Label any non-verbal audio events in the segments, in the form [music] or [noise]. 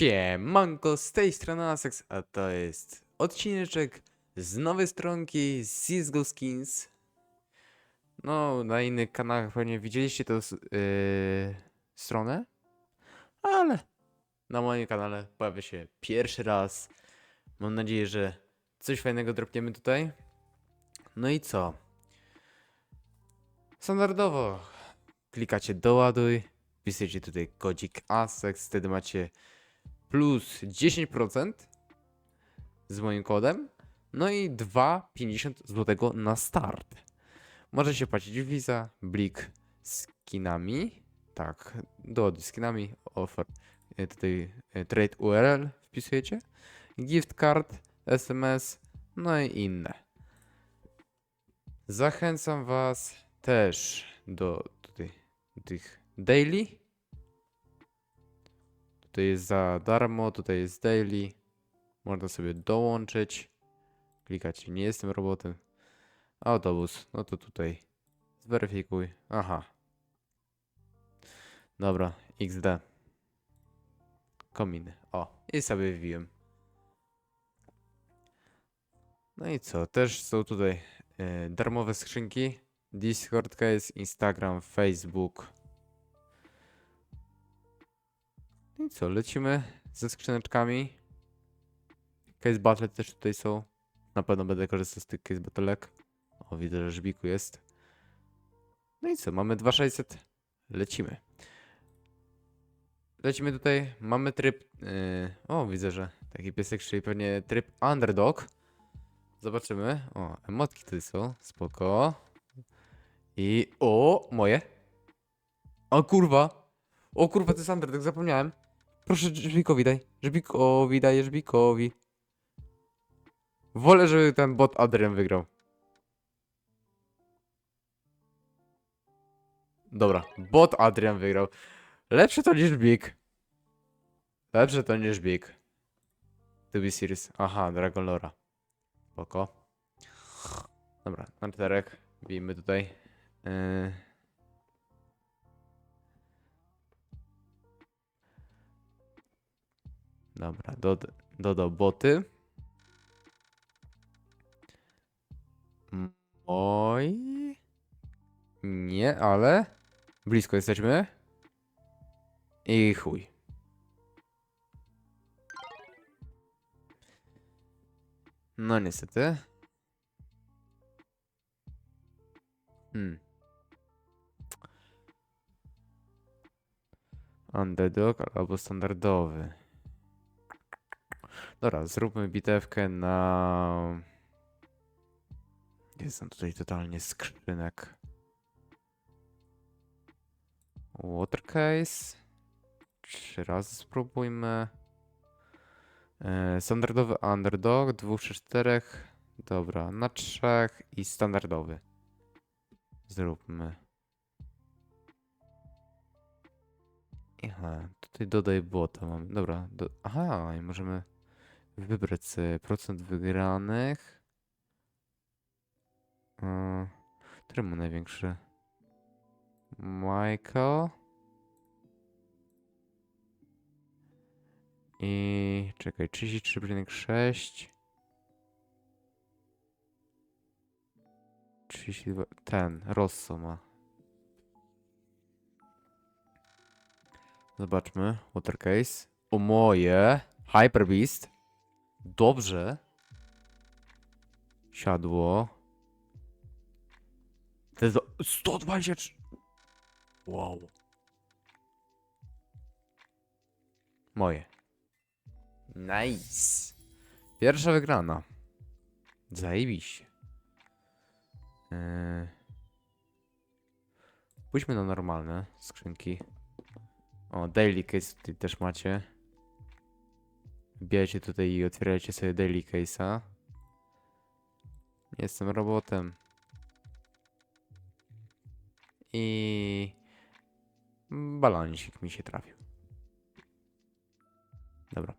Siemanko, z tej strony Asex, a to jest odcineczek z nowej stronki z CSGO Skins. No, na innych kanałach pewnie widzieliście tę yy, stronę, ale na moim kanale pojawia się pierwszy raz. Mam nadzieję, że coś fajnego dropniemy tutaj. No i co? Standardowo klikacie doładuj, wpisujecie tutaj kodzik ASEX, wtedy macie plus 10% z moim kodem, no i 2,50 zł na start. Możecie płacić Visa, Blik skinami, tak, do skinami, offer, e, tutaj e, trade URL wpisujecie, gift card, SMS, no i inne. Zachęcam Was też do tutaj, tych daily, Tutaj jest za darmo, tutaj jest daily. Można sobie dołączyć. Klikać, nie jestem robotem. Autobus, no to tutaj. Zweryfikuj. Aha. Dobra, XD. Kominy. O, i sobie wbiłem. No i co? Też są tutaj e, darmowe skrzynki. Discord case, Instagram, Facebook. Co, lecimy ze skrzyneczkami. Case battle też tutaj są. Na pewno będę korzystał z tych case battlek. O, widzę, że żbiku jest. No i co, mamy 2600. Lecimy. Lecimy tutaj, mamy tryb... Yy, o, widzę, że taki piesek, czyli pewnie tryb underdog. Zobaczymy. O, emotki tutaj są, spoko. I... O, moje. O kurwa. O kurwa, to jest underdog, zapomniałem. Proszę Żbikowi daj. Żbikowi daj, Żbikowi. Wolę, żeby ten bot Adrian wygrał. Dobra, bot Adrian wygrał. Lepsze to niż Big. Lepsze to niż Big. To be serious. Aha, Dragon Lora. Spoko. Dobra, na czterech. Bijmy tutaj. Yy... Dobra, dod dodał boty. Oj. Nie, ale blisko jesteśmy. I chuj. No niestety. Hmm. Underdog albo standardowy. Dobra, zróbmy bitewkę na... Jestem tutaj totalnie skrzynek. Water case. Trzy razy spróbujmy. E, standardowy underdog, dwóch czy czterech. Dobra, na trzech i standardowy. Zróbmy. Aha, tutaj dodaj bota mam. Dobra, do... aha, i możemy wybrać sobie procent wygranych. Yy, który mu największy? Michael. I czekaj, 33,6. 32. Ten, Rosso ma. Zobaczmy. Water case. O moje. Hyper Beast. Dobrze. Siadło. To jest do- 123. Wow. Moje. Nice. Pierwsza wygrana. Zajebiście. Yy. Pójdźmy na normalne skrzynki. O, daily case tutaj też macie. Wbijajcie tutaj i otwierajcie sobie daily case'a. Jestem robotem. I baloncik mi się trafił. Dobra.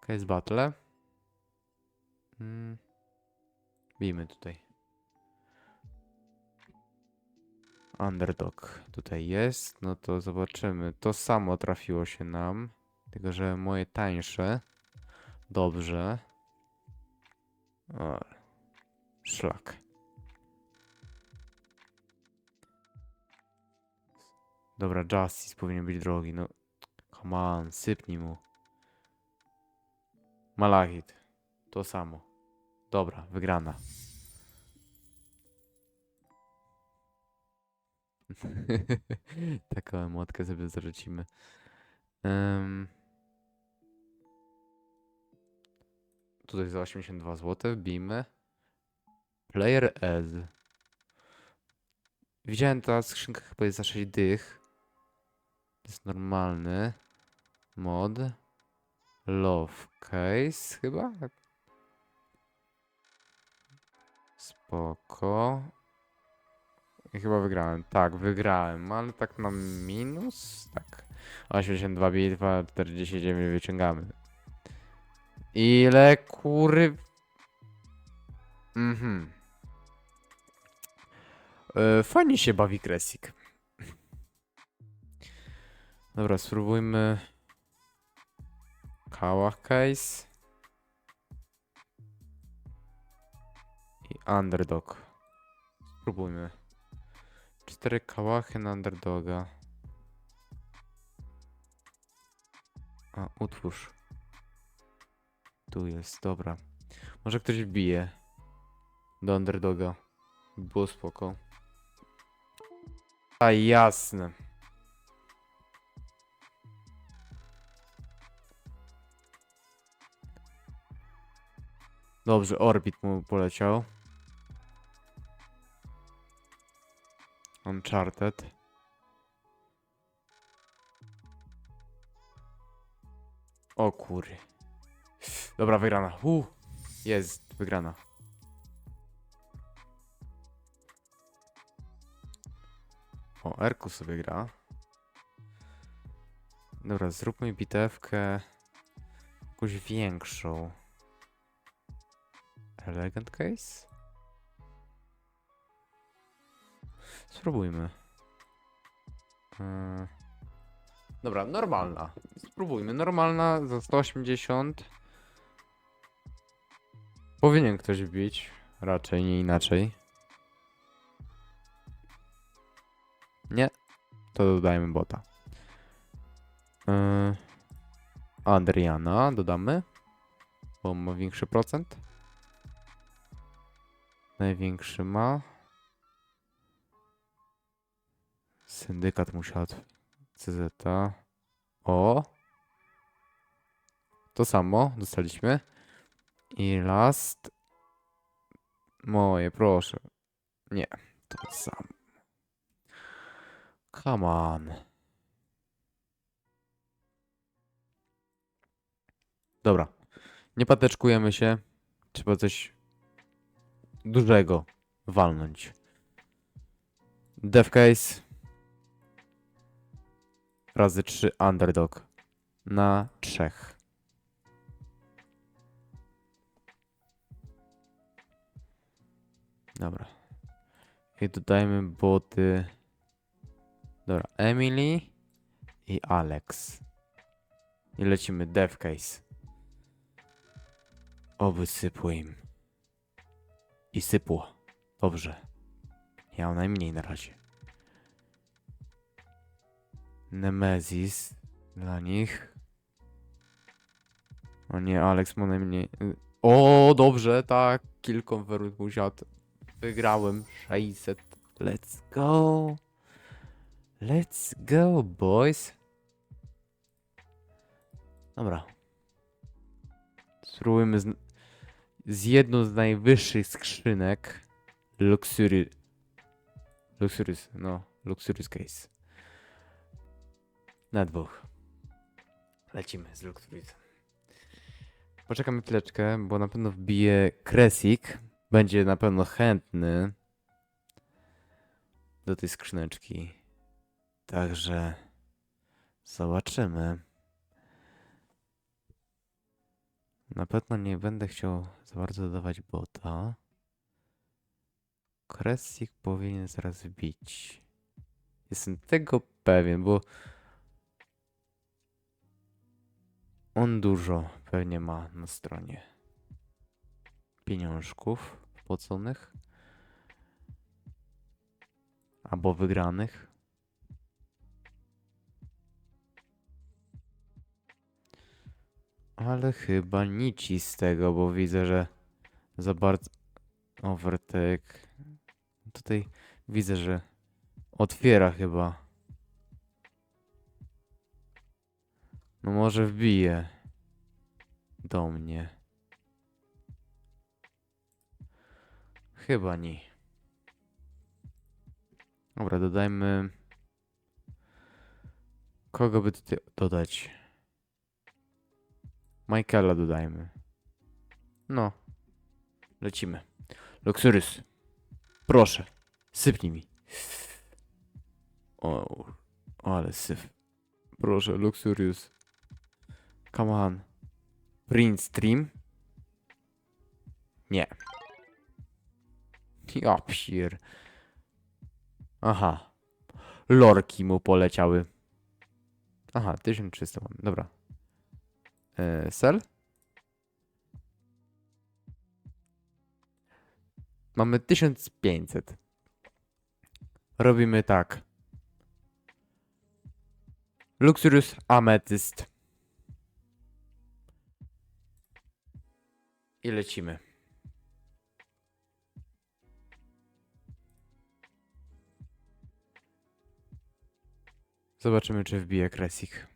Case battle. Mm. Bijmy tutaj. Underdog tutaj jest. No to zobaczymy. To samo trafiło się nam. Tylko, że moje tańsze. Dobrze. O, szlak. Dobra, Justice powinien być drogi. No, come on, sypnij mu. Malachit. To samo. Dobra, wygrana. [laughs] Taką emotkę sobie zarzucimy. Em, tutaj za 82 zł wbijmy. Player Ed. Widziałem ta skrzynka chyba jest za 6 dych. Jest normalny. Mod. Love case chyba? Spoko. I chyba wygrałem. Tak, wygrałem, ale tak na minus? Tak. 82 bitwa, 49 wyciągamy. Ile kury... Mhm. E, fajnie się bawi Kresik. Dobra, spróbujmy... Case. I underdog. Spróbujmy. Cztery kałachy na underdoga. A, utwórz. Tu jest, dobra. Może ktoś wbije. Do underdoga. Było spoko. A jasne. Dobrze, Orbit mu poleciał. Uncharted. O kury. Dobra, wygrana. Uh, jest wygrana. O, Erku sobie gra. Dobra, zróbmy bitewkę jakąś większą. Elegant case? Spróbujmy. Yy. Dobra, normalna. Spróbujmy. Normalna za 180. Powinien ktoś wbić. Raczej, nie inaczej. Nie. To dodajmy bota. Yy. Adriana dodamy. Bo ma większy procent. Największy ma. Syndykat musiał. CZ. O. To samo dostaliśmy. I last. Moje, proszę. Nie, to samo. Come on. Dobra. Nie pateczkujemy się. Trzeba coś dużego walnąć. Dev case. Razy 3 underdog. Na trzech. Dobra. I dodajmy boty. Dobra, Emily i Alex. I lecimy dev case. Oby im. I sypło. Dobrze. Ja najmniej na razie. Nemezis dla nich. O nie, Alex ma najmniej. O, dobrze, tak. Kill convert musiał. Wygrałem 600. Let's go. Let's go, boys. Dobra. Spróbujmy z, z jedną z najwyższych skrzynek. Luxury. Luxurious, no. Luxurious case. Na dwóch. Lecimy z Luxurious. Poczekamy chwileczkę, bo na pewno wbije Kresik. Będzie na pewno chętny do tej skrzyneczki. Także zobaczymy. Na pewno nie będę chciał za bardzo dodawać bota. Kresik powinien zaraz wbić. Jestem tego pewien, bo On dużo pewnie ma na stronie pieniążków wpłaconych albo wygranych. Ale chyba nic z tego, bo widzę, że za bardzo overtake. Tutaj widzę, że otwiera chyba. No może wbije do mnie. Chyba nie. Dobra, dodajmy. Kogo by tutaj dodać? Michaela dodajmy. No. Lecimy. Luxurius. Proszę. Sypnij mi. O, ale syf. Proszę, Luxurius. Come on. Print stream? Nie. Ja pier. Aha. Lorki mu poleciały. Aha, 1300 mam. Dobra. E, sell? Mamy 1500. Robimy tak. Luxurious Amethyst. I lecimy. Zobaczymy, czy wbije Kresik.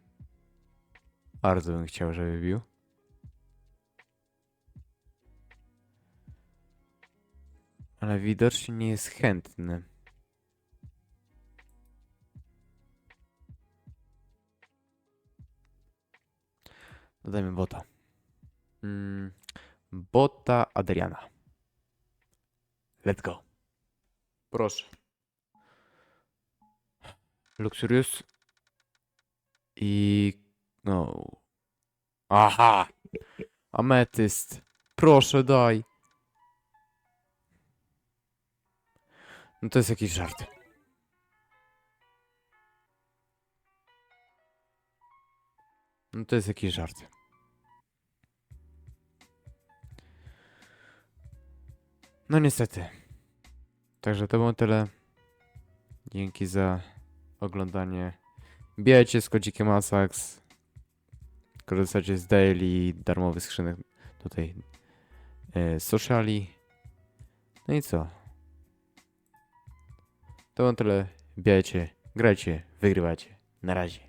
Bardzo bym chciał, żeby wbił. Ale widocznie nie jest chętny. Dodajmy bota. Mm, bota Adriana. Let's go. Proszę. Luxurious. I... No... Aha! Ametyst. Proszę, daj. No to jest jakiś żart. No to jest jakiś żart. No niestety. Także to było tyle. Dzięki za oglądanie. Bijajcie z kodzikiem Asax. Korzystacie z daily, darmowych skrzynek tutaj e, sociali. No i co? To było tyle. Bijajcie, grajcie, wygrywacie. Na razie.